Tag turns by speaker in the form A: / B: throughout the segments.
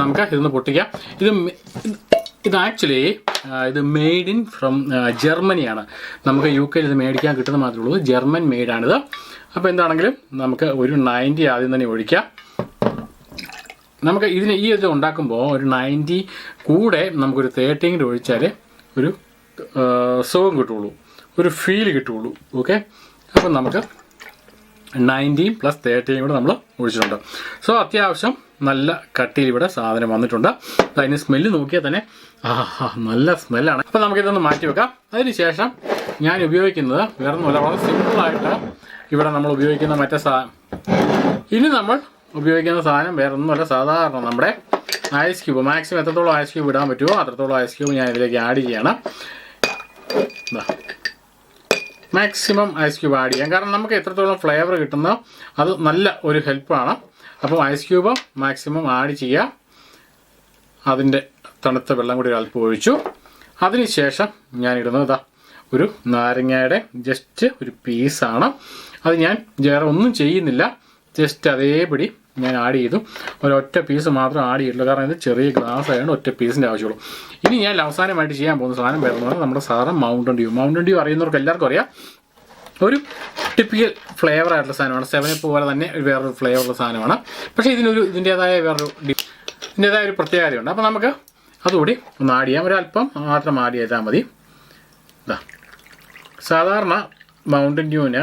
A: നമുക്ക് ഇതൊന്ന് പൊട്ടിക്കാം. ഇത് ഇത് ആക്ച്വലി ഇത് മെയ്ഡ് ഇൻ ഫ്രം ജർമ്മനിയാണ്. നമുക്ക് യു കെയിൽ ഇത് മേടിക്കാൻ കിട്ടുന്ന മാത്രമേ ഉള്ളൂ. ജർമ്മൻ മെയ്ഡാണിത് അപ്പോൾ എന്താണെങ്കിലും നമുക്ക് ഒരു നയന്റി ആദ്യം തന്നെ ഒഴിക്കാം. നമുക്ക് ഇതിന് ഈ ഇത് ഉണ്ടാക്കുമ്പോൾ ഒരു നയന്റി കൂടെ നമുക്കൊരു തേർട്ടീൻ കൂടെ ഒഴിച്ചാൽ ഒരു സുഖം കിട്ടുള്ളൂ. ഒരു ഫീൽ കിട്ടുള്ളൂ. ഓക്കെ അപ്പം നമുക്ക് നയന്റീൻ പ്ലസ് തേർട്ടീൻ കൂടെ നമ്മൾ ഒഴിച്ചിട്ടുണ്ട്. സോ അത്യാവശ്യം നല്ല കട്ടിയിൽ ഇവിടെ സാധനം വന്നിട്ടുണ്ട്. അതിന് സ്മെല്ല് നോക്കിയാൽ തന്നെ ആഹാ നല്ല സ്മെല്ലാണ് അപ്പോൾ നമുക്കിതൊന്ന് മാറ്റി വെക്കാം. അതിനുശേഷം ഞാൻ ഉപയോഗിക്കുന്നത് വേറെ ഒന്നുമല്ല വളരെ സിമ്പിളായിട്ട് ഇവിടെ നമ്മൾ ഉപയോഗിക്കുന്ന മറ്റേ സാ ഇനി നമ്മൾ ഉപയോഗിക്കുന്ന സാധനം വേറെ ഒന്നുമല്ല സാധാരണ നമ്മുടെ ഐസ് ക്യൂബ് മാക്സിമം എത്രത്തോളം ഐസ് ക്യൂബ് ഇടാൻ പറ്റുമോ അത്രത്തോളം ഐസ് ക്യൂബ് ഞാൻ ഇതിലേക്ക് ആഡ് ചെയ്യണം. മാക്സിമം ഐസ് ക്യൂബ് ആഡ് ചെയ്യാം. കാരണം നമുക്ക് എത്രത്തോളം ഫ്ലേവർ കിട്ടുന്നോ അത് നല്ല ഒരു ഹെൽപ്പാണ് അപ്പോൾ ഐസ് ക്യൂബ് മാക്സിമം ആഡ് ചെയ്യുക അതിന്റെ തണുത്ത വെള്ളം കൂടി അല്പം ഒഴിച്ചു. അതിനുശേഷം ഞാൻ ഇടുന്നത് ഇതാ ഒരു നാരങ്ങയുടെ ജസ്റ്റ് ഒരു പീസാണ് അത് ഞാൻ വേറെ ഒന്നും ചെയ്യുന്നില്ല. ജസ്റ്റ് അതേപടി ഞാൻ ആഡ് ചെയ്തു. ഒരൊറ്റ പീസ് മാത്രം ആഡ് ചെയ്തിട്ടുള്ളൂ. കാരണം ഇത് ചെറിയ ഗ്ലാസ് ആയതുകൊണ്ട് ഒറ്റ പീസിന്റെ ആവശ്യമുള്ളൂ. ഇനി ഞാൻ അവസാനമായിട്ട് ചെയ്യാൻ പോകുന്ന സാധനം വരുന്നത് നമ്മുടെ സാധനം മൗണ്ടൻ ഡ്യൂ മൗണ്ടൻ ഡ്യൂ അറിയുന്നവർക്ക് എല്ലാവർക്കും അറിയാം. ഒരു ടിപ്പിക്കൽ ഫ്ലേവർ ആയിട്ടുള്ള സാധനമാണ്. സെവനപ്പ് പോലെ തന്നെ വേറൊരു ഫ്ലേവറുള്ള സാധനമാണ്. പക്ഷേ ഇതിനൊരു ഇതിന്റേതായ വേറൊരു ഇതിന്റെതായ ഒരു പ്രത്യേകതയുണ്ട് അപ്പോൾ നമുക്ക് അതുകൂടി ഒന്ന് ആഡ് ചെയ്യാം. ഒരല്പം മാത്രം ആഡ് ചെയ്താൽ മതി. ഇതാ സാധാരണ മൗണ്ടൻ ഡ്യൂവിന്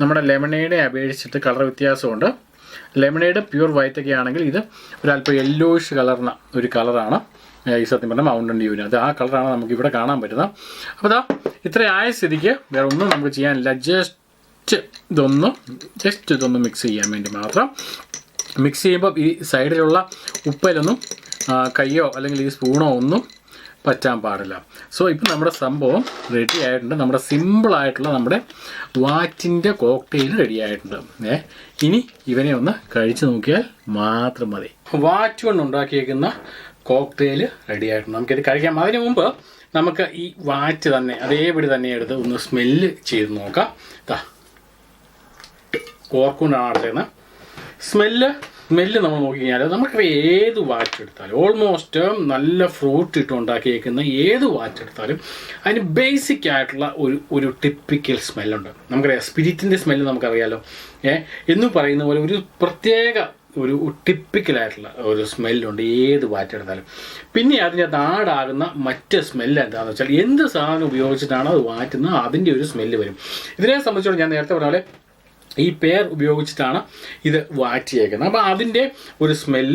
A: നമ്മുടെ ലെമണേഡെ അപേക്ഷിച്ചിട്ട് കളർ വ്യത്യാസമുണ്ട്. ലെമണേഡ് പ്യൂർ വൈറ്റ് ഒക്കെ ആണെങ്കിൽ ഇത് ഒരല്പം യെല്ലോയിഷ് കളർന്ന ഒരു കളറാണ് ഈ സത്യം പറഞ്ഞാൽ മൗണ്ടൻ ഡ്യൂവിന് അത് ആ കളറാണ് നമുക്ക് ഇവിടെ കാണാൻ പറ്റുന്നത്. അപ്പോൾ അതാ ഇത്ര ആയ സ്ഥിതിക്ക് വേറെ ഒന്നും നമുക്ക് ചെയ്യാനില്ല. ജസ്റ്റ് ഇതൊന്ന് ജസ്റ്റ് ഇതൊന്ന് മിക്സ് ചെയ്യാൻ വേണ്ടി മാത്രം. മിക്സ് ചെയ്യുമ്പോൾ ഈ സൈഡിലുള്ള ഉപ്പിലൊന്നും ആ, കയ്യോ അല്ലെങ്കിൽ ഈ സ്പൂണോ ഒന്നും പറ്റാൻ പാടില്ല. സോ ഇപ്പം നമ്മുടെ സംഭവം റെഡി ആയിട്ടുണ്ട്. നമ്മുടെ സിമ്പിളായിട്ടുള്ള നമ്മുടെ വാറ്റിന്റെ കോക്ടെയിൽ റെഡി ആയിട്ടുണ്ട്. ഏ ഇനി ഇവനെ ഒന്ന് കഴിച്ചു നോക്കിയാൽ മാത്രം മതി. വാറ്റ് കൊണ്ട് ഉണ്ടാക്കിയേക്കുന്ന കോക്ടെയിൽ റെഡി ആയിട്ടുണ്ട്. നമുക്കിത് കഴിക്കാം. അതിന് മുമ്പ് നമുക്ക് ഈ വാറ്റ് തന്നെ അതേപടി തന്നെ എടുത്ത് ഒന്ന് സ്മെല്ല് ചെയ്ത് നോക്കാം. ഇതാ അടുത്തേന്ന് സ്മെല്ല് സ്മെല്ല് നമ്മൾ നോക്കിക്കഴിഞ്ഞാൽ നമുക്ക് ഏത് വാച്ച് എടുത്താലും ഓൾമോസ്റ്റ് നല്ല ഫ്രൂട്ട് ഇട്ട് ഉണ്ടാക്കിയേക്കുന്ന ഏത് വാച്ച് എടുത്താലും അതിന് ബേസിക് ആയിട്ടുള്ള ഒരു ഒരു ടിപ്പിക്കൽ സ്മെല്ലുണ്ട് നമുക്കറിയാം സ്പിരിറ്റിന്റെ സ്മെല്ല് നമുക്കറിയാലോ. ഏ എന്ന് പറയുന്ന പോലെ ഒരു പ്രത്യേക ഒരു ടിപ്പിക്കലായിട്ടുള്ള ഒരു സ്മെല്ലുണ്ട് ഏത് വാറ്റ് എടുത്താലും. പിന്നെ അതിനകത്ത് ആടാകുന്ന മറ്റ് സ്മെല്ല് എന്താണെന്ന് വെച്ചാൽ എന്ത് സാധനം ഉപയോഗിച്ചിട്ടാണോ അത് വാറ്റുന്നത് അതിന്റെ ഒരു സ്മെല്ല് വരും. ഇതിനെ സംബന്ധിച്ചോളം ഞാൻ നേരത്തെ പറഞ്ഞ പോലെ ഈ പേർ ഉപയോഗിച്ചിട്ടാണ് ഇത് വാറ്റിയേക്കുന്നത്. അപ്പോൾ അതിന്റെ ഒരു സ്മെല്ല്